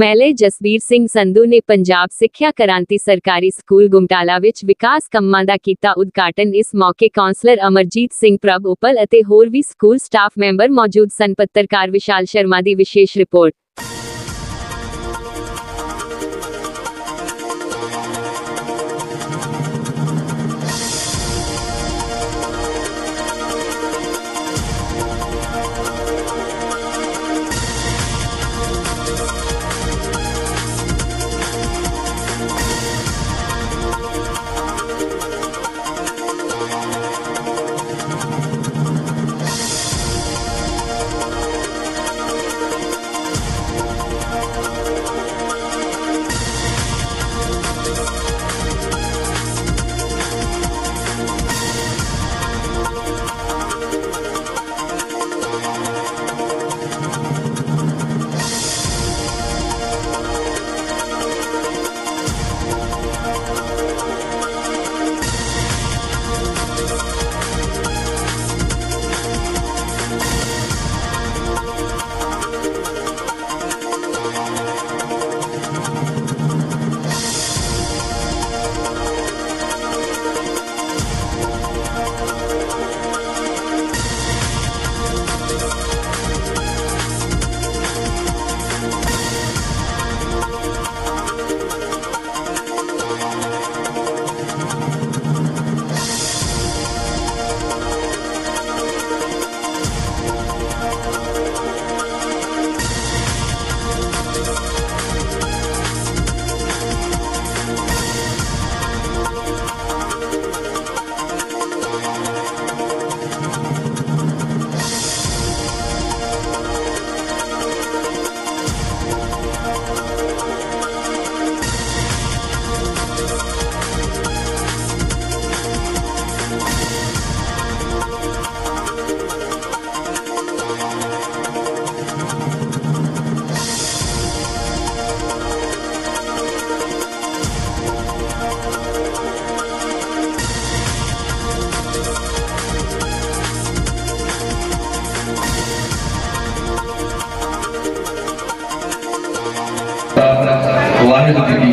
ਮਹਿਲੇ ਜਸਬੀਰ ਸਿੰਘ ਸੰਧੂ ਨੇ ਪੰਜਾਬ ਸਿੱਖਿਆ ਕ੍ਰਾਂਤੀ ਸਰਕਾਰੀ ਸਕੂਲ ਗੁਮਟਾਲਾ ਵਿੱਚ ਵਿਕਾਸ ਕੰਮਾਂ ਦਾ ਕੀਤਾ ਉਦਘਾਟਨ। ਇਸ ਮੌਕੇ ਕਾਉਂਸਲਰ ਅਮਰਜੀਤ ਸਿੰਘ ਪ੍ਰਭ ਉਪਲ ਅਤੇ ਹੋਰ ਵੀ ਸਕੂਲ ਸਟਾਫ ਮੈਂਬਰ ਮੌਜੂਦ ਸਨ। ਪੱਤਰਕਾਰ ਵਿਸ਼ਾਲ ਸ਼ਰਮਾ ਦੀ ਵਿਸ਼ੇਸ਼ ਰਿਪੋਰਟ।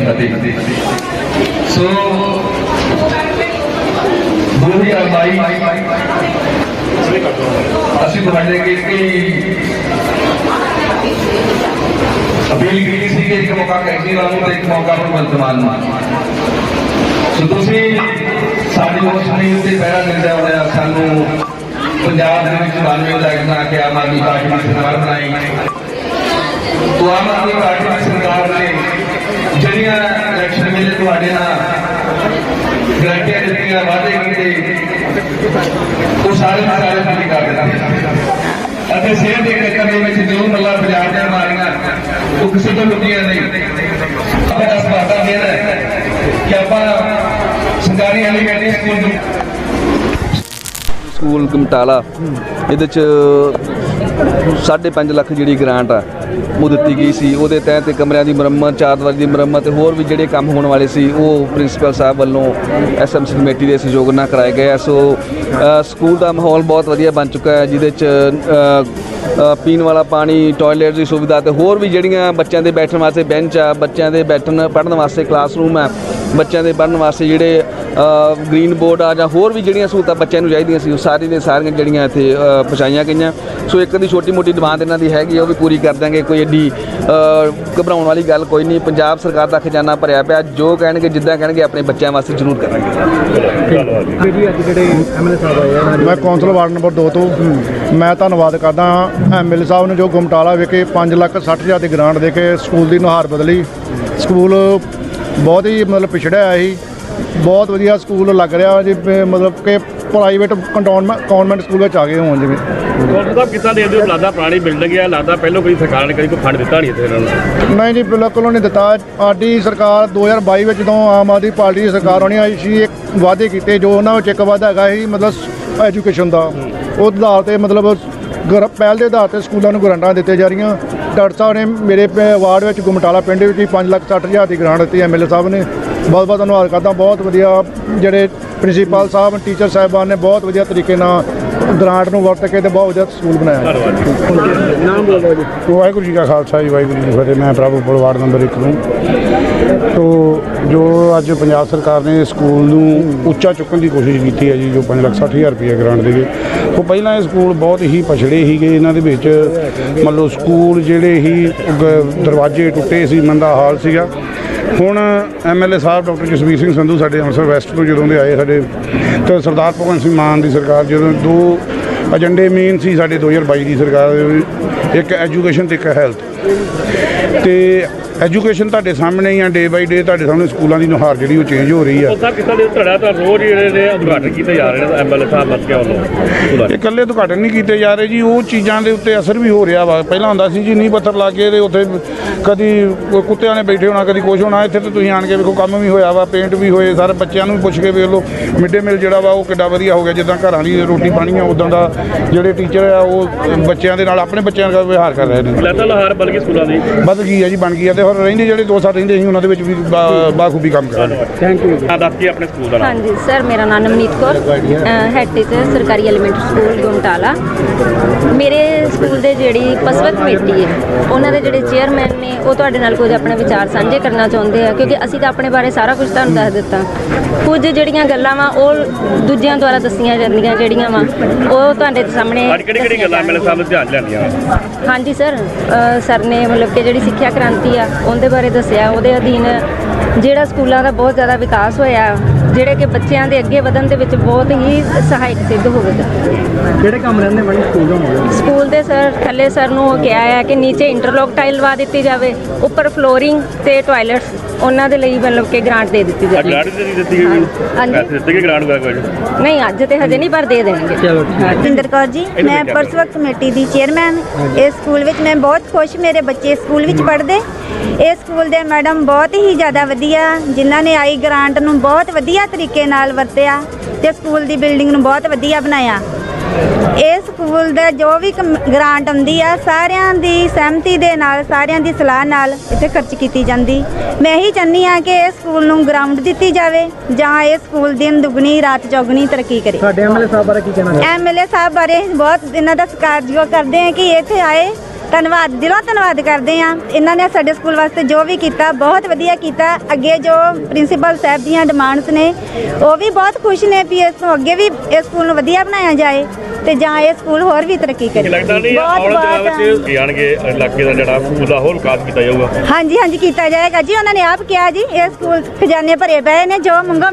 ਵਾਹਿਗੁਰੂ ਜੀ ਕੀ ਫਤਿਹ ਸੋ 2022 ਅਸੀਂ ਤੁਹਾਡੇ ਅੱਗੇ ਇੱਕ ਅਪੀਲ ਕੀਤੀ ਸੀ ਕਿ ਇੱਕ ਮੌਕਾ ਕੇਜਰੀਵਾਲ ਨੂੰ ਤੇ ਇੱਕ ਮੌਕਾ ਭਗਵੰਤ ਮਾਨ ਨੂੰ ਸੋ ਤੁਸੀਂ ਸਾਡੀ ਉਸ ਜ਼ਮੀਨ ਤੇ ਪਹਿਰਾ ਦਿੰਦੇ ਹੋਇਆ ਸਾਨੂੰ ਪੰਜਾਬ ਦੇ ਵਿੱਚ 92 ਵਿਧਾਇਕ ਬਣਾ ਕੇ ਆਮ ਆਦਮੀ ਪਾਰਟੀ ਦੀ ਸਰਕਾਰ ਬਣਾਈ ਤੋ ਆਮ ਆਦਮੀ ਪਾਰਟੀ ਦੀ ਸਰਕਾਰ ਨੇ ਜਿਹੜੀਆਂ ਇਲੈਕਸ਼ਨ ਵੇਲੇ ਤੁਹਾਡੇ ਨਾਲ ਗਰੰਟੀਆਂ ਦਿੱਤੀਆਂ, ਵਾਅਦੇ ਕੀਤੇ। ਉਹ ਸਾਰੇ ਸਾਰੇ ਪੂਰੀ ਕਰ ਦਿੱਤੇ। ਅਤੇ ਸਿਹਤ ਦੇ ਖੇਤਰ ਦੇ ਵਿੱਚ ਜੋ ਮੱਲਾ ਬਾਜ਼ਾਰ ਦੀਆਂ ਮਾਰੀਆਂ, ਉਹ ਕਿਸੇ ਤੋਂ ਲੁਕੀਆਂ ਨਹੀਂ। ਆਪਾਂ ਇਸ ਬਾਤ ਕਿ ਆਪਾਂ ਸਰਕਾਰੀ ਐਲੀਮੈਂਟਰੀ ਸਕੂਲ ਸਕੂਲ ਕਮਟਾਲਾ, ਇਹਦੇ ਚ 5.5 ਲੱਖ ਜਿਹੜੀ ਗ੍ਰਾਂਟ ਆ ਉਹ ਦਿੱਤੀ ਗਈ ਸੀ। ਉਹਦੇ ਤਹਿਤ ਕਮਰਿਆਂ ਦੀ ਮੁਰੰਮਤ, ਚਾਰ ਦੀਵਾਰੀ ਦੀ ਮੁਰੰਮਤ ਤੇ ਹੋਰ ਵੀ ਜਿਹੜੇ ਕੰਮ ਹੋਣ ਵਾਲੇ ਸੀ, ਉਹ ਪ੍ਰਿੰਸੀਪਲ ਸਾਹਿਬ ਵੱਲੋਂ ਐਸਐਮਸੀ ਕਮੇਟੀ ਦੇ ਸਹਿਯੋਗ ਨਾਲ ਕਰਾਏ ਗਏ ਸੋ ਸਕੂਲ ਦਾ ਮਾਹੌਲ ਬਹੁਤ ਵਧੀਆ ਬਣ ਚੁੱਕਾ ਹੈ, ਜਿਹਦੇ ਚ ਪੀਣ ਵਾਲਾ ਪਾਣੀ, ਟਾਇਲਟ ਦੀ ਸੁਵਿਧਾ ਤੇ ਹੋਰ ਵੀ ਜਿਹੜੀਆਂ ਬੱਚਿਆਂ ਦੇ ਬੈਠਣ ਵਾਸਤੇ ਬੈਂਚ ਆ, ਬੱਚਿਆਂ ਦੇ ਬੈਠਣ, ਪੜ੍ਹਨ ਵਾਸਤੇ ਕਲਾਸਰੂਮ ਆ ਬੱਚਿਆਂ ਦੇ ਪੜ੍ਹਨ ਵਾਸਤੇ ਜਿਹੜੇ ਗ੍ਰੀਨ ਬੋਰਡ ਆ ਜਾਂ ਹੋਰ ਵੀ ਜਿਹੜੀਆਂ ਸਹੂਲਤਾਂ ਬੱਚਿਆਂ ਨੂੰ ਚਾਹੀਦੀਆਂ ਸੀ, ਉਹ ਸਾਰੀ ਦੇ ਸਾਰੀਆਂ ਜਿਹੜੀਆਂ ਇੱਥੇ ਪਹੁੰਚਾਈਆਂ ਗਈਆਂ। ਸੋ ਇੱਕ ਦੀ ਛੋਟੀ ਮੋਟੀ ਡਿਮਾਂਡ ਇਹਨਾਂ ਦੀ ਹੈਗੀ ਉਹ ਵੀ ਪੂਰੀ ਕਰ ਦਾਂਗੇ ਕੋਈ ਐਡੀ ਘਬਰਾਉਣ ਵਾਲੀ ਗੱਲ ਕੋਈ ਨਹੀਂ। ਪੰਜਾਬ ਸਰਕਾਰ ਦਾ ਖਜ਼ਾਨਾ ਭਰਿਆ ਪਿਆ, ਜੋ ਕਹਿਣਗੇ, ਜਿੱਦਾਂ ਕਹਿਣਗੇ, ਆਪਣੇ ਬੱਚਿਆਂ ਵਾਸਤੇ ਜ਼ਰੂਰ ਕਰਾਂਗੇ। ਜਿਹੜੀ ਅੱਜ ਜਿਹੜੇ ਐਮਐਲਏ ਸਾਹਿਬ ਆਏ ਆ ਮੈਂ ਕੌਂਸਲ ਵਾਰਡ ਨੰਬਰ 2 ਤੋਂ, ਮੈਂ ਧੰਨਵਾਦ ਕਰਦਾ ਐਮਐਲਏ ਸਾਹਿਬ ਨੇ ਜੋ ਗੁਮਟਾਲਾ ਵਿਖੇ 5 ਲੱਖ 60 ਹਜ਼ਾਰ ਦੀ ਗ੍ਰਾਂਟ ਦੇ ਕੇ ਸਕੂਲ ਦੀ ਨੁਹਾਰ ਬਦਲੀ। ਸਕੂਲ ਬਹੁਤ ਹੀ ਮਤਲਬ ਪਿਛੜਿਆ ਹੋਇਆ ਸੀ। ਬਹੁਤ ਵਧੀਆ ਸਕੂਲ ਲੱਗ ਰਿਹਾ ਜੀ ਮਤਲਬ ਕਿ ਪ੍ਰਾਈਵੇਟ ਕੰਟੋਨਮੈਂਟ ਕਨਵੈਂਟ ਸਕੂਲ ਵਿੱਚ ਆ ਗਏ ਹੋਣ ਜਿਵੇਂ। ਸਾਹਿਬ ਕਿੱਦਾਂ ਦੇ ਦਿਓ ਲੱਗਦਾ ਪੁਰਾਣੀ ਬਿਲਡਿੰਗ ਹੈ ਲੱਗਦਾ ਪਹਿਲਾਂ ਕੋਈ ਸਰਕਾਰ ਨੇ ਕਦੀ ਕੋਈ ਫੰਡ ਦਿੱਤਾ ਨਹੀਂ ਇੱਥੇ ਇਹਨਾਂ ਨੂੰ? ਨਹੀਂ ਜੀ ਬਿਲਕੁਲ ਨਹੀਂ ਦਿੱਤਾ। ਸਾਡੀ ਸਰਕਾਰ 2022 ਵਿੱਚ ਜਦੋਂ ਆਮ ਆਦਮੀ ਪਾਰਟੀ ਦੀ ਸਰਕਾਰ ਆਉਣੀ ਆਈ ਸੀ ਇੱਕ ਵਾਅਦੇ ਕੀਤੇ ਜੋ ਉਹਨਾਂ ਵਿੱਚ ਇੱਕ ਵਾਅਦਾ ਹੈਗਾ ਸੀ ਮਤਲਬ ਐਜੂਕੇਸ਼ਨ ਦਾ। ਉਹ ਆਧਾਰ ਤੇ ਮਤਲਬ ਗਰ ਪਹਿਲ ਦੇ ਆਧਾਰ ਤੇ ਸਕੂਲਾਂ ਨੂੰ ਗ੍ਰਾਂਟਾਂ ਦਿੱਤੇ ਜਾ ਰਹੀਆਂ। ਡਾਕਟਰ ਸਾਹਿਬ ਨੇ ਮੇਰੇ ਪ- ਵਾਰਡ ਵਿੱਚ ਗੁਮਟਾਲਾ ਪਿੰਡ ਵਿੱਚ ਹੀ 5 ਲੱਖ 60 ਹਜ਼ਾਰ ਦੀ ਗ੍ਰਾਂਟ ਦਿੱਤੀ ਐਮਐਲਏ ਸਾਹਿਬ ਨੇ। ਬਹੁਤ ਬਹੁਤ ਧੰਨਵਾਦ ਕਰਦਾ, ਬਹੁਤ ਵਧੀਆ ਜਿਹੜੇ ਪ੍ਰਿੰਸੀਪਲ ਸਾਹਿਬ, ਟੀਚਰ ਸਾਹਿਬਾਨ ਨੇ ਬਹੁਤ ਵਧੀਆ ਤਰੀਕੇ ਨਾਲ ਗ੍ਰਾਂਟ ਨੂੰ ਵਰਤ ਕੇ ਤੇ ਬਹੁਤ ਵਧੀਆ ਸਕੂਲ ਬਣਾਇਆ। ਧੰਨਵਾਦ ਨਾਮ ਬੋਲੋ ਜੀ। ਵਾਹਿਗੁਰੂ ਜੀ ਕਾ ਖਾਲਸਾ ਜੀ ਵਾਹਿਗੁਰੂ ਜੀ ਕੀ ਫਤਿਹ। ਮੈਂ ਪ੍ਰਭੂ ਵਾਰਡ ਨੰਬਰ 1 ਨੂੰ। ਤੋ ਜੋ ਅੱਜ ਪੰਜਾਬ ਸਰਕਾਰ ਨੇ ਸਕੂਲ ਨੂੰ ਉੱਚਾ ਚੁੱਕਣ ਦੀ ਕੋਸ਼ਿਸ਼ ਕੀਤੀ ਹੈ ਜੀ ਜੋ 5 ਲੱਖ 60 ਹਜ਼ਾਰ ਰੁਪਏ ਗ੍ਰਾਂਟ ਦੇ ਗਏ। ਉਹ ਪਹਿਲਾਂ ਇਹ ਸਕੂਲ ਬਹੁਤ ਹੀ ਪਛੜੇ ਸੀਗੇ। ਇਹਨਾਂ ਦੇ ਵਿੱਚ ਮੰਨ ਲਓ ਸਕੂਲ ਜਿਹੜੇ ਹੀ ਦਰਵਾਜ਼ੇ ਟੁੱਟੇ ਸੀ ਮੰਦਾ ਹਾਲ ਸੀਗਾ। ਹੁਣ ਐਮਐਲਏ ਸਾਹਿਬ ਡਾਕਟਰ ਜਸਵੀਰ ਸਿੰਘ ਸੰਧੂ ਸਾਡੇ ਅੰਮ੍ਰਿਤਸਰ ਵੈਸਟ ਤੋਂ ਜਦੋਂ ਦੇ ਆਏ ਸਾਡੇ, ਤਾਂ ਸਰਦਾਰ ਭਗਵੰਤ ਸਿੰਘ ਮਾਨ ਦੀ ਸਰਕਾਰ ਜਦੋਂ ਦੋ ਏਜੰਡੇ ਮੇਨ ਸੀ ਸਾਡੇ 2022 ਦੀ ਸਰਕਾਰ, ਇੱਕ ਐਜੂਕੇਸ਼ਨ ਤੇ ਇੱਕ ਹੈਲਥ ਤੇ ਐਜੂਕੇਸ਼ਨ ਤੁਹਾਡੇ ਸਾਹਮਣੇ ਹੀ ਆ ਡੇ ਬਾਈ ਡੇ ਤੁਹਾਡੇ ਸਾਹਮਣੇ ਸਕੂਲਾਂ ਦੀ ਨੁਹਾਰ ਜਿਹੜੀ ਉਹ ਚੇਂਜ ਹੋ ਰਹੀ ਆ। ਉਹ ਸਭ ਕਿਸਾਂ ਦੇ ਧੜਾ ਤਾਂ ਰੋਜ਼ ਹੀ ਜਿਹੜੇ ਨੇ ਉਦਘਾਟਨ ਕੀਤੇ ਜਾ ਰਹੇ ਨੇ ਐਮਐਲਏ ਸਾਹਿਬ ਮੱਤ ਕੇ ਵੱਲੋਂ। ਇਹ ਇਕੱਲੇ ਉਦਘਾਟਨ ਨਹੀਂ ਕੀਤੇ ਜਾ ਰਹੇ ਜੀ ਉਹ ਚੀਜ਼ਾਂ ਦੇ ਉੱਤੇ ਅਸਰ ਵੀ ਹੋ ਰਿਹਾ ਵਾ। ਪਹਿਲਾਂ ਹੁੰਦਾ ਸੀ ਜੀ ਨੀ ਪੱਥਰ ਲਾ ਕੇ ਤੇ ਉੱਥੇ ਕਦੀ ਕੁੱਤਿਆਂ ਨੇ ਬੈਠੇ ਹੋਣਾ ਕਦੀ ਕੁਛ ਹੋਣਾ ਇੱਥੇ ਤੇ ਤੁਸੀਂ ਆਣ ਕੇ ਵੇਖੋ ਕੰਮ ਵੀ ਹੋਇਆ ਵਾ ਪੇਂਟ ਵੀ ਹੋਏ ਸਾਰੇ ਬੱਚਿਆਂ ਨੂੰ ਵੀ ਪੁੱਛ ਕੇ ਵੇਖ ਲਓ ਮਿਡ ਮਿਲ ਜਿਹੜਾ ਵਾ ਉਹ ਕਿੱਡਾ ਵਧੀਆ ਹੋ ਗਿਆ ਜਿੱਦਾਂ ਘਰਾਂ ਦੀ ਰੋਟੀ ਪਾਣੀ ਆ ਉਦਾਂ ਦਾ ਜਿਹੜੇ ਟੀਚਰ ਆ ਉਹ ਬੱਚਿਆਂ ਦੇ ਨਾਲ ਆਪਣੇ ਬੱਚਿਆਂ ਦਾ ਵਿਵਹਾਰ ਕਰ ਰਹੇ ਨੇ। ਲੈਤਾ ਲਹਾਰ ਗਈ ਸਕੂਲਾਂ ਦੀ। ਵੱਧ ਗਈ ਆ ਜੀ ਬਣ ਗਈ ਆ ਤੇ ਹੋਰ ਰਹਿੰਦੇ ਜਿਹੜੇ ਦੋ ਸਾਲ ਰਹਿੰਦੇ ਸੀ ਉਹਨਾਂ ਦੇ ਵਿੱਚ ਵੀ ਬਾ- ਬਾਖੂਬੀ ਕੰਮ ਕਰ ਰਹੇ ਥੈਂਕ ਯੂ ਆ ਦੱਸ ਕੇ ਆਪਣੇ ਸਕੂਲ ਦਾ ਨਾਮ? ਹਾਂਜੀ ਸਰ ਮੇਰਾ ਨਾਮ ਨਵਨੀਤ ਕੌਰ। ਹੈਡ ਟੀਚਰ ਸਰਕਾਰੀ ਐਲੀਮੈਂਟਰੀ ਸਕੂਲ ਗੁਮਟਾਲਾ ਮੇਰੇ ਸਕੂਲ ਦੇ ਜਿਹੜੀ ਪਸਵਤ ਕਮੇਟੀ ਹੈ ਉਹਨਾਂ ਦੇ ਜਿਹੜੇ ਚੇਅਰਮੈਨ ਨੇ ਉਹ ਤੁਹਾਡੇ ਨਾਲ ਕੁਝ ਆਪਣੇ ਵਿਚਾਰ ਸਾਂਝੇ ਕਰਨਾ ਚਾਹੁੰਦੇ ਆ ਕਿਉਂਕਿ ਅਸੀਂ ਤਾਂ ਆਪਣੇ ਬਾਰੇ ਸਾਰਾ ਕੁਝ ਤੁਹਾਨੂੰ ਦੱਸ ਦਿੱਤਾ। ਕੁਝ ਜਿਹੜੀਆਂ ਗੱਲਾਂ ਵਾ ਉਹ ਦੂਜਿਆਂ ਦੁਆਰਾ ਦੱਸੀਆਂ ਜਾਂਦੀਆਂ ਜਿਹੜੀਆਂ ਵਾ ਉਹ ਤੁਹਾਡੇ ਸਾਹਮਣੇ ਅੱਜ ਕਿਹੜੀ ਕਿਹੜੀ ਗੱਲਾਂ ਐਮਐਲਏ ਸਾਹਿਬ ਨੇ ਧਿਆਨ ਲਿਆਂਦੀਆਂ ਹਾਂਜੀ ਸਰ ਅ, ਸਰ ਨੇ ਮਤਲਬ ਕਿ ਜਿਹੜੀ ਸਿੱਖਿਆ ਕ੍ਰਾਂਤੀ ਆ ਉਹਦੇ ਬਾਰੇ ਦੱਸਿਆ। ਉਹਦੇ ਅਧੀਨ ਜਿਹੜਾ ਸਕੂਲਾਂ ਦਾ ਬਹੁਤ ਜ਼ਿਆਦਾ ਵਿਕਾਸ ਹੋਇਆ ਜਿਹੜੇ ਕਿ ਬੱਚਿਆਂ ਦੇ ਅੱਗੇ ਵਧਣ ਦੇ ਵਿੱਚ ਬਹੁਤ ਹੀ ਸਹਾਇਕ ਸਿੱਧ ਹੋਵੇਗਾ ਕਿਹੜੇ ਕੰਮ ਰਹਿੰਦੇ ਬਣੇ ਸਕੂਲ ਦਾ? ਹੋਵੇ ਸਕੂਲ ਦੇ ਸਰ ਥੱਲੇ ਸਰ ਨੂੰ ਉਹ ਕਿਹਾ ਹੈ ਕਿ ਨੀਚੇ ਇੰਟਰਲੋਕ ਟਾਈਲ ਲਵਾ ਦਿੱਤੀ ਜਾਵੇ ਉੱਪਰ ਫਲੋਰਿੰਗ ਤੇ ਟਾਇਲਟਸ ਉਹਨਾਂ ਦੇ ਲਈ ਮਤਲਬ ਕਿ ਗ੍ਰਾਂਟ ਦੇ ਦਿੱਤੀ ਜਾਵੇ। ਗ੍ਰਾਂਟ ਦੇ ਦਿੱਤੀ ਗਈ ਹਾਂਜੀ। ਦਿੱਤੇ ਗਏ ਗ੍ਰਾਂਟ ਵਗੈਰਾ ਕੁਝ ਨਹੀਂ ਅੱਜ ਤੇ ਹਜੇ ਨਹੀਂ ਪਰ ਦੇ ਦੇਣਗੇ। ਚਲੋ ਜਿੰਦਰ ਕੌਰ ਜੀ ਮੈਂ ਪਰਸਵਕ ਕਮੇਟੀ ਦੀ ਚੇਅਰਮੈਨ ਇਸ ਸਕੂਲ ਵਿੱਚ ਮੈਂ ਬਹੁਤ ਖੁਸ਼ ਮੇਰੇ ਬੱਚੇ ਸਕੂਲ ਵਿੱਚ ਪੜ੍ਹਦੇ। ਇਸ ਸਕੂਲ ਦੇ ਮੈਡਮ ਬਹੁਤ ਹੀ ਜ਼ਿਆਦਾ ਵਧੀਆ ਜਿਨ੍ਹਾਂ ਨੇ ਆਈ ਗ੍ਰਾਂਟ ਨੂੰ ਬਹੁਤ ਵਧੀਆ ਤਰੀਕੇ ਨਾਲ ਵਰਤਿਆ ਤੇ ਸਕੂਲ ਦੀ ਬਿਲਡਿੰਗ ਨੂੰ ਬਹੁਤ ਵਧੀਆ ਬਣਾਇਆ। ਇਹ ਸਕੂਲ ਦਾ ਜੋ ਵੀ ਗ੍ਰਾਂਟ ਆਉਂਦੀ ਆ ਸਾਰਿਆਂ ਦੀ ਸਹਿਮਤੀ ਦੇ ਨਾਲ ਸਾਰਿਆਂ ਦੀ ਸਲਾਹ ਨਾਲ ਇੱਥੇ ਖਰਚ ਕੀਤੀ ਜਾਂਦੀ। ਮੈਂ ਇਹੀ ਚਾਹੁੰਦੀ ਆ ਕਿ ਇਹ ਸਕੂਲ ਨੂੰ ਗਰਾਊਂਡ ਦਿੱਤੀ ਜਾਵੇ ਜਾਂ ਇਹ ਸਕੂਲ ਦਿਨ ਦੁਗਣੀ ਰਾਤ ਚੌਗਣੀ ਤਰੱਕੀ ਕਰੇ। ਸਾਡੇ ਐਮਐਲਏ ਸਾਹਿਬ ਬਾਰੇ ਕੀ ਕਹਿਣਾ ਐਮਐਲਏ ਸਾਹਿਬ ਬਾਰੇ ਬਹੁਤ ਇਹਨਾਂ ਦਾ ਸਤਿਕਾਰਯੋਗ ਕਰਦੇ ਆ ਕਿ ਇੱਥੇ ਆਏ ਧੰਨਵਾਦ ਦਿਲੋਂ ਧੰਨਵਾਦ ਕਰਦੇ ਆ ਇਹਨਾਂ ਨੇ ਸਾਡੇ ਸਕੂਲ ਵਾਸਤੇ ਜੋ ਵੀ ਕੀਤਾ ਬਹੁਤ ਵਧੀਆ ਕੀਤਾ। ਅੱਗੇ ਜੋ ਪ੍ਰਿੰਸੀਪਲ ਸਾਹਿਬ ਦੀਆਂ ਡਿਮਾਂਡਸ ਨੇ ਉਹ ਵੀ ਬਹੁਤ ਖੁਸ਼ ਨੇ ਵੀ ਇਸ ਤੋਂ ਅੱਗੇ ਵੀ ਇਸ ਸਕੂਲ ਨੂੰ ਵਧੀਆ ਬਣਾਇਆ ਜਾਏ ਤੇ ਜਾਂ ਇਹ ਸਕੂਲ ਹੋਰ ਵੀ ਤਰੱਕੀ ਕਰੇ। ਲੱਗਦਾ ਨਹੀਂ ਬਹੁਤ- ਆਉਣ ਦੇ ਬਹੁਤ- ਵਿੱਚ ਜਾਣਗੇ ਇਲਾਕੇ ਦਾ ਜਿਹੜਾ ਸਕੂਲ ਦਾ ਹੋਰ ਵਿਕਾਸ ਕੀਤਾ ਜਾਊਗਾ? ਹਾਂਜੀ ਹਾਂਜੀ ਕੀਤਾ ਜਾਏਗਾ। ਜੀ ਉਹਨਾਂ ਨੇ ਆਪ ਕਿਹਾ ਜੀ ਇਹ ਸਕੂਲ ਖਜ਼ਾਨੇ ਭਰੇ ਪਏ ਨੇ ਜੋ ਮੰਗੋ